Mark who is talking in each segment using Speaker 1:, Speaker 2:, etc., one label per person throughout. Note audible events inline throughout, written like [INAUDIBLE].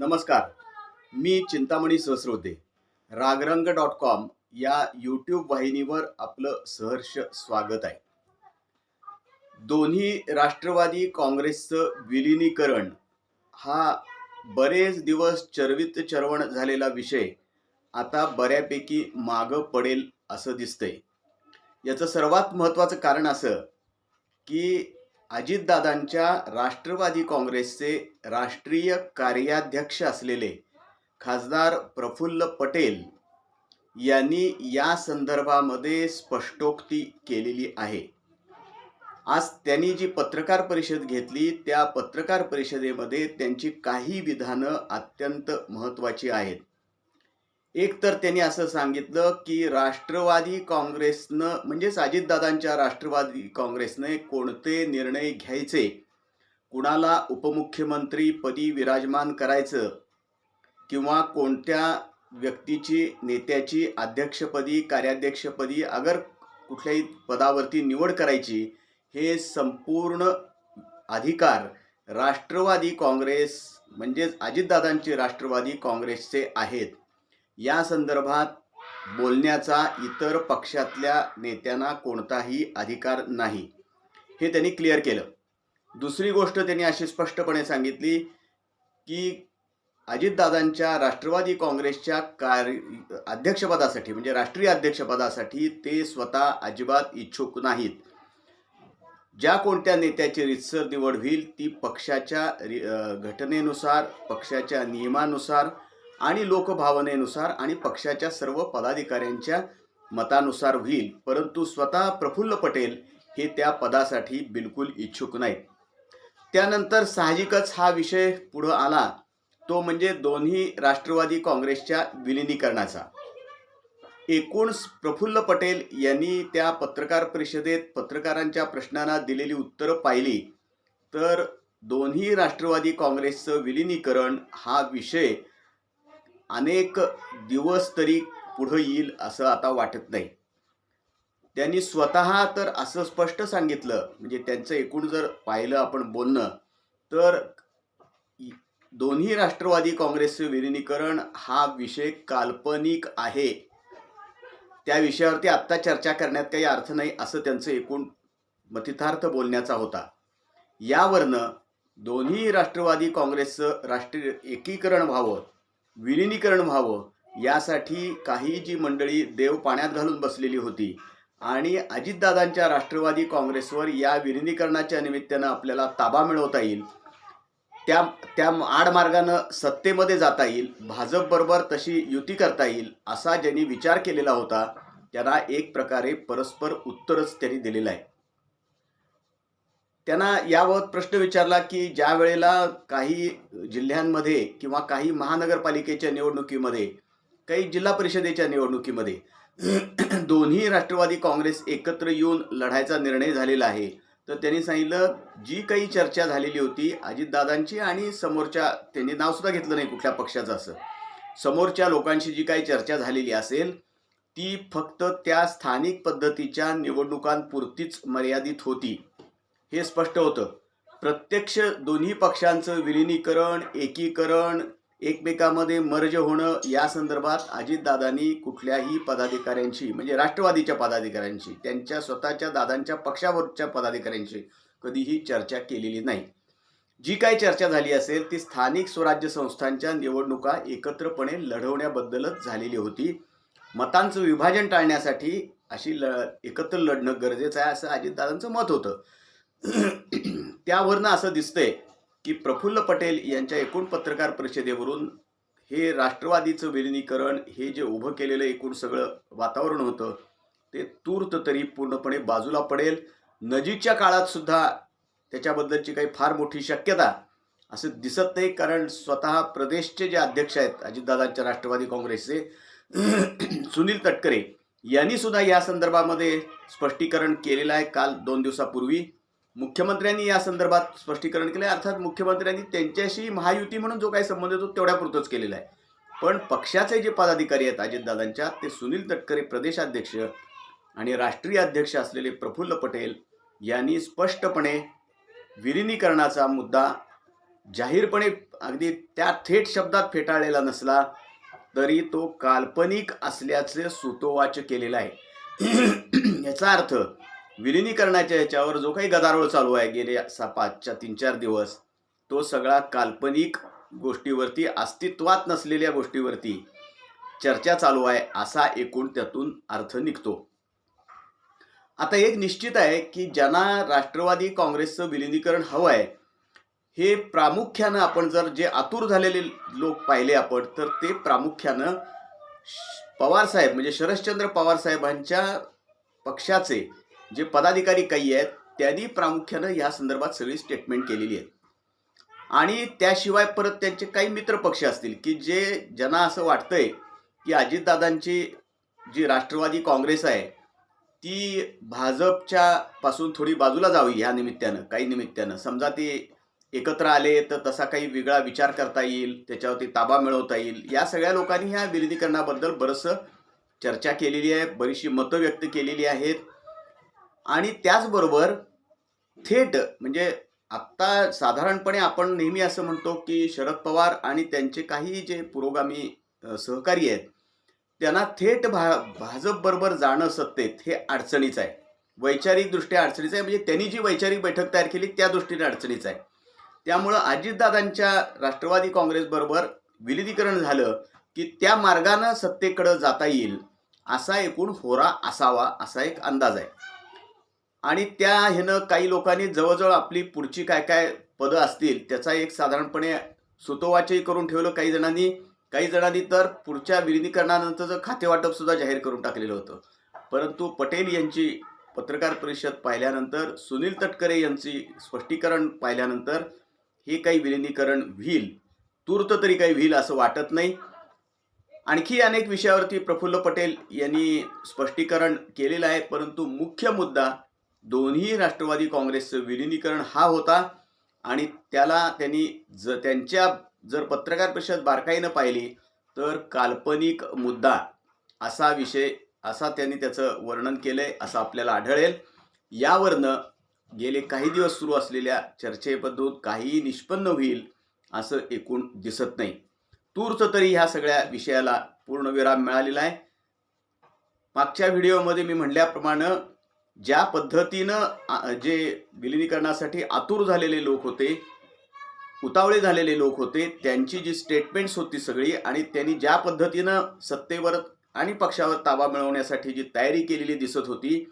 Speaker 1: नमस्कार मी Chintamani Sahasrote. Ragrang dot com या यूट्यूब वाहिनीवर आपलं सहर्ष स्वागत आहे. दोन्ही राष्ट्रवादी काँग्रेसचं विलिनीकरण हा बरेच दिवस चरवित चरवण झालेला विषय आता बऱ्यापैकी मागं पडेल असं दिसतंय. याचं सर्वात महत्त्वाचं कारण असं की अजितदादांच्या राष्ट्रवादी काँग्रेसचे राष्ट्रीय कार्याध्यक्ष असलेले खासदार प्रफुल्ल पटेल यांनी या संदर्भामध्ये स्पष्टोक्ती केलेली आहे. आज त्यांनी जी पत्रकार परिषद घेतली त्या पत्रकार परिषदेमध्ये त्यांची काही विधानं अत्यंत महत्त्वाची आहेत. एक तर त्यांनी असं सांगितलं की राष्ट्रवादी काँग्रेसनं म्हणजेच अजितदादांच्या राष्ट्रवादी काँग्रेसने कोणते निर्णय घ्यायचे? कुणाला उपमुख्यमंत्रीपदी विराजमान करायचं? किंवा कोणत्या व्यक्तीची नेत्याची अध्यक्षपदी कार्याध्यक्षपदी अगर कुठल्याही पदावरती निवड करायची हे संपूर्ण अधिकार राष्ट्रवादी काँग्रेस म्हणजेच अजितदादांचे राष्ट्रवादी काँग्रेसचे आहेत. या संदर्भात बोलण्याचा इतर पक्षातल्या नेत्यांना कोणताही अधिकार नाही. हे त्यांनी क्लिअर केलं. दुसरी गोष्ट त्यांनी अशी स्पष्टपणे सांगितली की अजितदादांच्या राष्ट्रवादी काँग्रेसच्या कार्य अध्यक्षपदासाठी म्हणजे राष्ट्रीय अध्यक्षपदासाठी ते स्वतः अजिबात इच्छुक नाहीत. ज्या कोणत्या नेत्याची रितसर निवड होईल ती पक्षाच्या रि- घटनेनुसार पक्षाच्या नियमानुसार आणि लोकभावनेनुसार आणि पक्षाच्या सर्व पदाधिकाऱ्यांच्या मतानुसार होईल परंतु स्वतः प्रफुल्ल पटेल हे त्या पदासाठी बिलकुल इच्छुक नाहीत. त्यानंतर साहजिकच हा विषय पुढं आला तो म्हणजे दोन्ही राष्ट्रवादी काँग्रेसच्या विलिनीकरणाचा. एकूण प्रफुल्ल पटेल यांनी त्या पत्रकार परिषदेत पत्रकारांच्या प्रश्नांना दिलेली उत्तरं पाहिली तर दोन्ही राष्ट्रवादी काँग्रेसचं विलिनीकरण हा विषय अनेक दिवस तरी पुढं येईल असं आता वाटत नाही. त्यांनी स्वतः तर असं स्पष्ट सांगितलं म्हणजे त्यांचं एकूण जर पाहिलं आपण बोलणं तर दोन्ही राष्ट्रवादी काँग्रेसचे विलिनीकरण हा विषय काल्पनिक आहे. त्या विषयावरती आत्ता चर्चा करण्यात काही अर्थ नाही असं त्यांचं एकूण मतितार्थ बोलण्याचा होता. यावरनं दोन्ही राष्ट्रवादी काँग्रेसचं राष्ट्रीय एकीकरण व्हावं विलिनीकरण व्हावं यासाठी काही जी मंडळी देव पाण्यात घालून बसलेली होती आणि अजितदादांच्या राष्ट्रवादी काँग्रेसवर या विलिनीकरणाच्या निमित्तानं आपल्याला ताबा मिळवता येईल. त्या त्या आडमार्गानं सत्तेमध्ये जाता येईल भाजपबरोबर तशी युती करता येईल असा ज्यांनी विचार केलेला होता त्यांना एक प्रकारे परस्पर उत्तरच त्यांनी दिलेलं आहे. त्यांना याबाबत प्रश्न विचारला की ज्या वेळेला काही जिल्ह्यांमध्ये किंवा काही महानगरपालिकेच्या निवडणुकीमध्ये काही जिल्हा परिषदेच्या निवडणुकीमध्ये [CLEARS THROAT] दोन्ही राष्ट्रवादी काँग्रेस एकत्र येऊन लढायचा निर्णय झालेला आहे. तर त्यांनी सांगितलं जी काही चर्चा झालेली होती अजितदादांची आणि समोरच्या त्यांनी नावसुद्धा घेतलं नाही कुठल्या पक्षाचं असं. समोरच्या लोकांशी जी काही चर्चा झालेली असेल ती फक्त त्या स्थानिक पद्धतीच्या निवडणुकांपुरतीच मर्यादित होती. हे स्पष्ट होतं. प्रत्यक्ष दोन्ही पक्षांचं विलिनीकरण एकीकरण एकमेकामध्ये मर्ज होणं या संदर्भात अजितदादांनी कुठल्याही पदाधिकाऱ्यांशी म्हणजे राष्ट्रवादीच्या पदाधिकाऱ्यांशी त्यांच्या स्वतःच्या दादांच्या पक्षावरच्या पदाधिकाऱ्यांशी कधीही चर्चा केलेली नाही. जी काही चर्चा झाली असेल ती स्थानिक स्वराज्य संस्थांच्या निवडणुका एकत्रपणे लढवण्याबद्दलच झालेली होती. मतांचं विभाजन टाळण्यासाठी अशी ल एकत्र लढणं गरजेचं आहे असं अजितदादांचं मत होतं. [CLEARS THROAT] त्यावरनं असं दिसतंय की प्रफुल्ल पटेल यांच्या एकूण पत्रकार परिषदेवरून हे राष्ट्रवादीचं विलिनीकरण हे जे उभं केलेलं एकूण सगळं वातावरण होतं ते तूर्त तरी पूर्णपणे बाजूला पडेल. नजीकच्या काळात सुद्धा त्याच्याबद्दलची काही फार मोठी शक्यता असं दिसत नाही कारण स्वतः प्रदेशचे जे अध्यक्ष आहेत अजितदादांच्या राष्ट्रवादी काँग्रेसचे [CLEARS THROAT] सुनील तटकरे यांनी सुद्धा या संदर्भामध्ये स्पष्टीकरण केलेलं आहे काल दोन दिवसापूर्वी. मुख्यमंत्र्यांनी या संदर्भात स्पष्टीकरण केलं अर्थात मुख्यमंत्र्यांनी त्यांच्याशी महायुती म्हणून जो काही संबंध येतो तेवढ्यापुरतोच केलेला आहे. पण पक्षाचे जे पदाधिकारी आहेत अजितदादांच्या ते सुनील तटकरे प्रदेशाध्यक्ष आणि राष्ट्रीय अध्यक्ष असलेले प्रफुल्ल पटेल यांनी स्पष्टपणे विलिनीकरणाचा मुद्दा जाहीरपणे अगदी त्या थेट शब्दात फेटाळलेला नसला तरी तो काल्पनिक असल्याचे सुतोवाच केलेला आहे. [CLEARS THROAT] याचा अर्थ विलिनीकरणाच्या याच्यावर जो काही गदारोळ चालू आहे गेले सा पाचच्या तीन चार दिवस तो सगळा काल्पनिक गोष्टीवरती अस्तित्वात नसलेल्या गोष्टीवरती चर्चा चालू आहे असा एकूण त्यातून अर्थ निघतो. आता एक निश्चित आहे की ज्यांना राष्ट्रवादी काँग्रेसचं विलिनीकरण हवं आहे हे प्रामुख्यानं आपण जर जे आतुर झालेले लोक पाहिले आपण तर ते प्रामुख्यानं श- पवारसाहेब म्हणजे शरदचंद्र पवारसाहेबांच्या पक्षाचे जे पदाधिकारी काही आहेत त्यांनी प्रामुख्यानं या संदर्भात सगळी स्टेटमेंट केलेली आहे आणि त्याशिवाय परत त्यांचे काही मित्र पक्ष असतील की जे ज्यांना असं वाटतंय की अजितदादांची जी राष्ट्रवादी काँग्रेस आहे ती भाजपच्या पासून थोडी बाजूला जावी ह्या निमित्तानं काही निमित्तानं. समजा ते एकत्र आले तर तसा काही वेगळा विचार करता येईल त्याच्यावरती ताबा मिळवता येईल. या सगळ्या लोकांनी ह्या विलिनीकरणाबद्दल बरंचसं चर्चा केलेली आहे बरीचशी मतं व्यक्त केलेली आहेत. आणि त्याचबरोबर थेट म्हणजे आत्ता साधारणपणे आपण नेहमी असं म्हणतो की शरद पवार आणि त्यांचे काही जे पुरोगामी सहकारी आहेत त्यांना थेट भा भाजपबरोबर जाणं सत्तेत हे अडचणीचं आहे. वैचारिकदृष्ट्या अडचणीचं आहे म्हणजे त्यांनी जी वैचारिक बैठक तयार केली त्या दृष्टीने अडचणीच आहे. त्यामुळं अजितदादांच्या राष्ट्रवादी काँग्रेसबरोबर विलिनीकरण झालं की त्या मार्गानं सत्तेकडं जाता येईल असा एकूण होरा असावा असा एक अंदाज आहे. आणि त्या ह्यानं काही लोकांनी जवळजवळ आपली पुढची काय काय पदं असतील त्याचा एक साधारणपणे सुतोवाचही करून ठेवलं. काही जणांनी काही जणांनी तर पुढच्या विलिनीकरणानंतरचं खातेवाटप सुद्धा जाहीर करून टाकलेलं होतं. परंतु पटेल यांची पत्रकार परिषद पाहिल्यानंतर सुनील तटकरे यांची स्पष्टीकरण पाहिल्यानंतर हे काही विलिनीकरण होईल तूर्त तरी काही होईल असं वाटत नाही. आणखी अनेक विषयावरती प्रफुल्ल पटेल यांनी स्पष्टीकरण केलेलं आहे परंतु मुख्य मुद्दा दोन्ही राष्ट्रवादी काँग्रेसचं विलिनीकरण हा होता आणि त्याला त्यांनी ज त्यांच्या जर पत्रकार परिषद बारकाईनं पाहिली तर काल्पनिक मुद्दा असा विषय असा त्यांनी त्याचं वर्णन केलं आहे असं आपल्याला आढळेल. यावरनं गेले काही दिवस सुरू असलेल्या चर्चेबद्दल काहीही निष्पन्न होईल असं एकूण दिसत नाही. तूर्त तरी ह्या सगळ्या विषयाला पूर्णविराम मिळालेला आहे. मागच्या व्हिडिओमध्ये मी म्हणल्याप्रमाणे ज्या पद्धतीनं जे विलिनीकरणासाठी आतुर झालेले लोक होते उतावळे झालेले लोक होते त्यांची जी स्टेटमेंट्स होती सगळी आणि त्यांनी ज्या पद्धतीनं सत्तेवर आणि पक्षावर ताबा मिळवण्यासाठी जी तयारी केलेली दिसत होती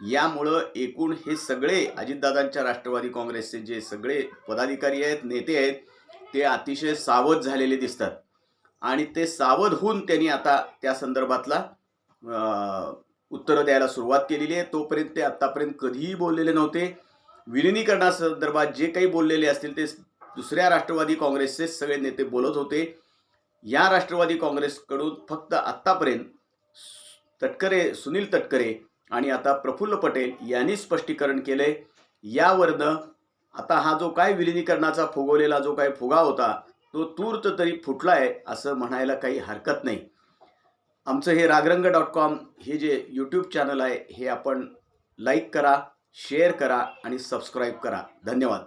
Speaker 1: यामुळं एकूण हे सगळे अजितदादांच्या राष्ट्रवादी काँग्रेसचे जे सगळे पदाधिकारी आहेत नेते आहेत ते अतिशय सावध झालेले दिसतात. आणि ते सावध होऊन त्यांनी आता त्या संदर्भातला उत्तरं द्यायला सुरुवात केलेली आहे. तोपर्यंत ते आत्तापर्यंत कधीही बोललेले नव्हते. विलिनीकरणासंदर्भात जे काही बोललेले असतील ते दुसऱ्या राष्ट्रवादी काँग्रेसचे सगळे नेते बोलत होते. या राष्ट्रवादी काँग्रेसकडून फक्त आत्तापर्यंत तटकरे सुनील तटकरे आणि आता प्रफुल्ल पटेल यांनी स्पष्टीकरण केलंय. यावरनं आता हा जो काय विलिनीकरणाचा फुगवलेला जो काय फुगा होता तो तूर्त तरी फुटला आहे असं म्हणायला काही हरकत नाही. आमचं हे रागरंग डॉट कॉम हे जे यूट्यूब चॅनल आहे हे आपण लाईक करा शेअर करा आणि सबस्क्राईब करा. धन्यवाद.